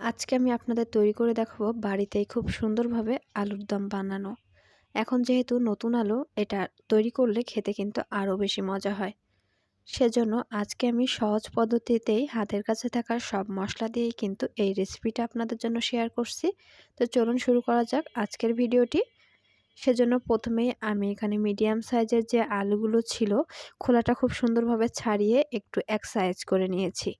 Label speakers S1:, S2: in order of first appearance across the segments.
S1: আজকে আমি আপনাদের তৈরি করে দেখাবো বাড়িতেই খুব সুন্দরভাবে আলুর দম বানানো। এখন যেহেতু নতুন আলু, এটা তৈরি করলে খেতে কিন্তু আরও বেশি মজা হয়। সেজন্য আজকে আমি সহজ পদ্ধতিতেই হাতের কাছে থাকা সব মশলা দিয়েই কিন্তু এই রেসিপিটা আপনাদের জন্য শেয়ার করছি। তো চলুন শুরু করা যাক আজকের ভিডিওটি। সেজন্য প্রথমেই আমি এখানে মিডিয়াম সাইজের যে আলুগুলো ছিল, খোলাটা খুব সুন্দরভাবে ছাড়িয়ে একটু এক সাইজ করে নিয়েছি।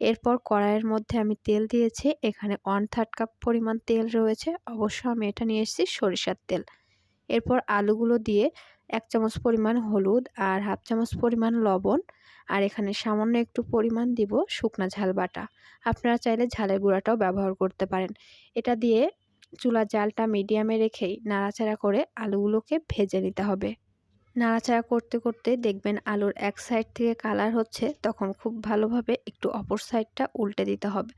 S1: এরপর কড়াইয়ের মধ্যে আমি তেল দিয়েছি। এখানে ওয়ান থার্ড কাপ পরিমাণ তেল রয়েছে। অবশ্য আমি এটা নিয়ে এসেছি সরিষার তেল। এরপর আলুগুলো দিয়ে এক চামচ পরিমাণ হলুদ আর হাফ চামচ পরিমাণ লবণ। আর এখানে সামান্য একটু পরিমাণ দিব শুকনা ঝাল বাটা। আপনারা চাইলে ঝালের গুঁড়াটাও ব্যবহার করতে পারেন। এটা দিয়ে চুলা জালটা মিডিয়ামে রেখেই নাড়াচাড়া করে আলুগুলোকে ভেজে নিতে হবে। নাড়াচাড়া করতে করতে দেখবেন আলুর এক সাইড থেকে কালার হচ্ছে, তখন খুব ভালোভাবে একটু অপর সাইডটা উল্টে দিতে হবে।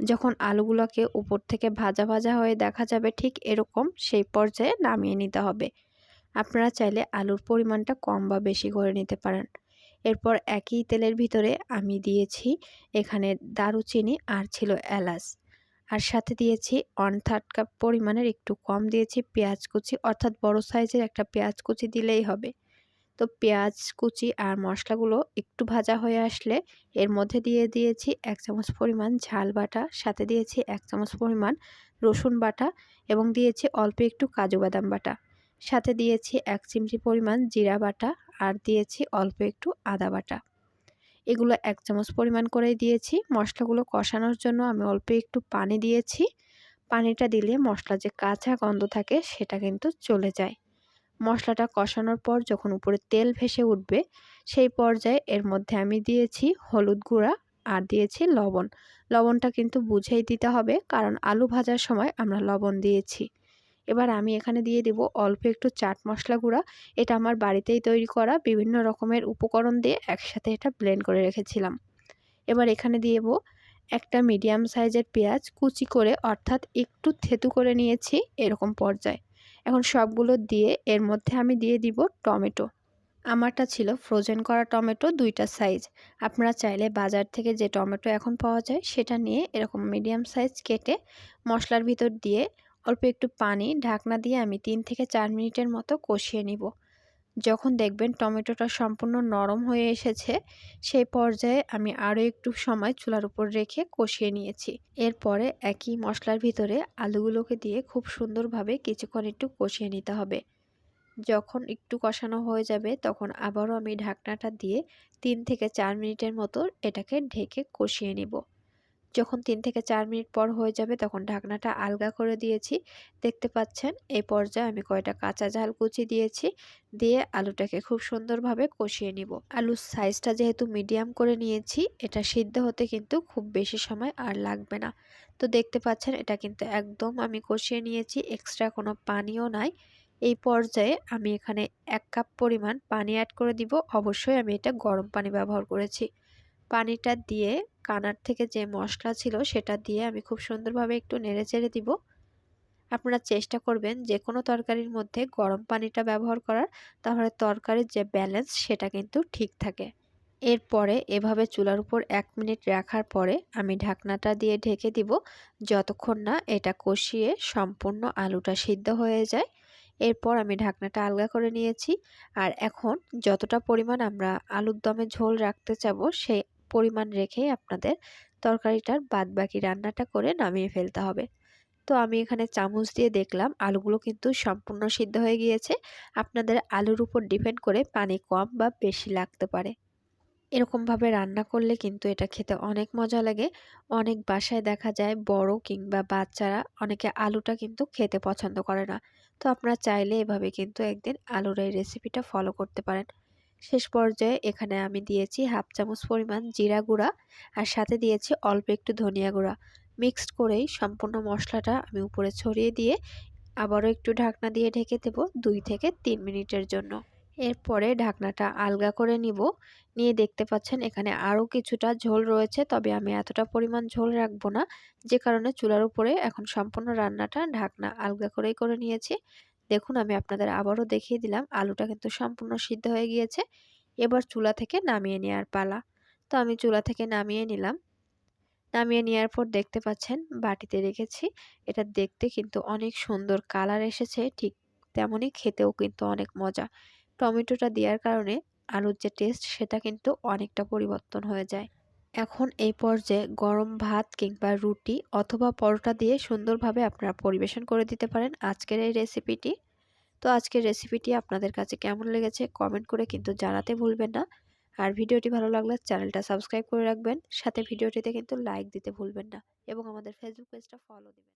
S1: যখন আলুগুলোকে উপর থেকে ভাজা ভাজা হয়ে দেখা যাবে ঠিক এরকম সেই পর্যায়ে নামিয়ে নিতে হবে। আপনারা চাইলে আলুর পরিমাণটা কম বা বেশি করে নিতে পারেন। এরপর একই তেলের ভিতরে আমি দিয়েছি এখানে দারুচিনি আর ছিল এলাচ। আর সাথে দিয়েছি ওয়ান থার্ড কাপ পরিমাণের একটু কম দিয়েছি পেঁয়াজ কুচি, অর্থাৎ বড় সাইজের একটা পেঁয়াজ কুচি দিলেই হবে। তো পেঁয়াজ কুচি আর মশলাগুলো একটু ভাজা হয়ে আসলে এর মধ্যে দিয়ে দিয়েছি এক চামচ পরিমাণ ঝাল বাটা, সাথে দিয়েছি এক চামচ পরিমাণ রসুন বাটা এবং দিয়েছি অল্প একটু কাজু বাদাম বাটা। সাথে দিয়েছি এক চিমটি পরিমাণ জিরা বাটা আর দিয়েছি অল্প একটু আদা বাটা। এগুলো এক চামচ পরিমাণ করেই দিয়েছি। মশলাগুলো কষানোর জন্য আমি অল্প একটু পানি দিয়েছি। পানিটা দিলে মশলা যে কাঁচা গন্ধ থাকে সেটা কিন্তু চলে যায়। মশলাটা কষানোর পর যখন উপরে তেল ভেসে উঠবে, সেই পর্যায়ে এর মধ্যে আমি দিয়েছি হলুদ গুঁড়া আর দিয়েছি লবণ। লবণটা কিন্তু বুঝেই দিতে হবে কারণ আলু ভাজার সময় আমরা লবণ দিয়েছি। এবার আমি এখানে দিয়ে দেব অল্প একটু চাট মশলা গুঁড়া। এটা আমার বাড়িতেই তৈরি করা বিভিন্ন রকমের উপকরণ দিয়ে একসাথে এটা ব্লেন্ড করে রেখেছিলাম। এবার এখানে দিয়ে দেবো একটা মিডিয়াম সাইজের পেঁয়াজ কুচি করে, অর্থাৎ একটু থেতু করে নিয়েছি এরকম পর্যায়ে। এখন সবগুলো দিয়ে এর মধ্যে আমি দিয়ে দিব টমেটো। আমারটা ছিল ফ্রোজেন করা টমেটো দুইটা সাইজ আপনারা চাইলে বাজার থেকে যে টমেটো এখন পাওয়া যায়, সেটা নিয়ে এরকম মিডিয়াম সাইজ কেটে মশলার ভিতর দিয়ে অল্প একটু পানি, ঢাকনা দিয়ে আমি তিন থেকে চার মিনিটের মতো কষিয়ে নিব। যখন দেখবেন টমেটোটা সম্পূর্ণ নরম হয়ে এসেছে, সেই পর্যায়ে আমি আরও একটু সময় চুলার উপর রেখে কষিয়ে নিয়েছি। এরপরে একই মশলার ভিতরে আলুগুলোকে দিয়ে খুব সুন্দরভাবে কিছুক্ষণ একটু কষিয়ে নিতে হবে। যখন একটু কষানো হয়ে যাবে, তখন আবারও আমি ঢাকনাটা দিয়ে তিন থেকে চার মিনিটের মতো এটাকে ঢেকে কষিয়ে নিব। যখন তিন থেকে চার মিনিট পর হয়ে যাবে তখন ঢাকনাটা আলগা করে দিয়েছি। দেখতে পাচ্ছেন এই পর্যায়ে আমি কয়টা কাঁচা ঝাল কুচি দিয়েছি। দিয়ে আলুটাকে খুব সুন্দরভাবে কষিয়ে নিব। আলুর সাইজটা যেহেতু মিডিয়াম করে নিয়েছি, এটা সিদ্ধ হতে কিন্তু খুব বেশি সময় আর লাগবে না। তো দেখতে পাচ্ছেন, এটা কিন্তু একদম আমি কষিয়ে নিয়েছি, এক্সট্রা কোনো পানিও নাই। এই পর্যায়ে আমি এখানে এক কাপ পরিমাণ পানি অ্যাড করে দিব। অবশ্যই আমি এটা গরম পানি ব্যবহার করেছি। পানিটা দিয়ে কানার থেকে যে মশলা ছিল সেটা দিয়ে আমি খুব সুন্দরভাবে একটু নেড়ে চেড়ে দিব। আপনারা চেষ্টা করবেন যে কোনো তরকারির মধ্যে গরম পানিটা ব্যবহার করার, তাহলে তরকারির যে ব্যালেন্স সেটা কিন্তু ঠিক থাকে। এরপরে এভাবে চুলার উপর এক মিনিট রাখার পরে আমি ঢাকনাটা দিয়ে ঢেকে দিব, যতক্ষণ না এটা কষিয়ে সম্পূর্ণ আলুটা সিদ্ধ হয়ে যায়। এরপর আমি ঢাকনাটা আলগা করে নিয়েছি। আর এখন যতটা পরিমাণ আমরা আলুর দমে ঝোল রাখতে চাবো, সেই পরিমাণ রেখেই আপনাদের তরকারিটার বাদবাকি রান্নাটা করে নামিয়ে ফেলতে হবে। তো আমি এখানে চামচ দিয়ে দেখলাম, আলুগুলো কিন্তু সম্পূর্ণ সিদ্ধ হয়ে গিয়েছে। আপনাদের আলুর উপর ডিপেন্ড করে পানি কম বা বেশি লাগতে পারে। এরকমভাবে রান্না করলে কিন্তু এটা খেতে অনেক মজা লাগে। অনেক বাসায় দেখা যায় বড় কিংবা বাচ্চারা অনেকে আলুটা কিন্তু খেতে পছন্দ করে না। তো আপনারা চাইলে এভাবে কিন্তু একদিন আলুর এই রেসিপিটা ফলো করতে পারেন। শেষ পর্যায়ে এখানে আমি দিয়েছি হাফ চামচ পরিমাণ জিরা গুঁড়া আর সাথে দিয়েছি অল্প একটু ধনিয়া গুঁড়া। মিক্সড করেই সম্পূর্ণ মশলাটা আমি উপরে ছড়িয়ে দিয়ে আবারও একটু ঢাকনা দিয়ে ঢেকে দেব দুই থেকে তিন মিনিটের জন্য। এরপরে ঢাকনাটা আলগা করে নিব। নিয়ে দেখতে পাচ্ছেন এখানে আরও কিছুটা ঝোল রয়েছে, তবে আমি এতটা পরিমাণ ঝোল রাখব না। যে কারণে চুলার উপরে এখন সম্পূর্ণ রান্নাটা ঢাকনা আলগা করেই করে নিয়েছি। দেখুন, আমি আপনাদের আবারও দেখিয়ে দিলাম, আলুটা কিন্তু সম্পূর্ণ সিদ্ধ হয়ে গিয়েছে। এবার চুলা থেকে নামিয়ে নেওয়ার পালা। তো আমি চুলা থেকে নামিয়ে নিলাম। নামিয়ে নেওয়ার পর দেখতে পাচ্ছেন, বাটিতে রেখেছি। এটা দেখতে কিন্তু অনেক সুন্দর কালার এসেছে, ঠিক তেমনই খেতেও কিন্তু অনেক মজা। টমেটোটা দেওয়ার কারণে আলুর যে টেস্ট, সেটা কিন্তু অনেকটা পরিবর্তন হয়ে যায়। এখন এই পর্যায়ে গরম ভাত কিংবা রুটি অথবা পরোটা দিয়ে সুন্দরভাবে আপনারা পরিবেশন করে দিতে পারেন আজকের এই রেসিপিটি। তো আজকের রেসিপিটি আপনাদের কাছে কেমন লেগেছে কমেন্ট করে কিন্তু জানাতে ভুলবেন না। আর ভিডিওটি ভালো লাগলে চ্যানেলটা সাবস্ক্রাইব করে রাখবেন। সাথে ভিডিওটিতে কিন্তু লাইক দিতে ভুলবেন না এবং আমাদের ফেসবুক পেজটা ফলো দেবেন।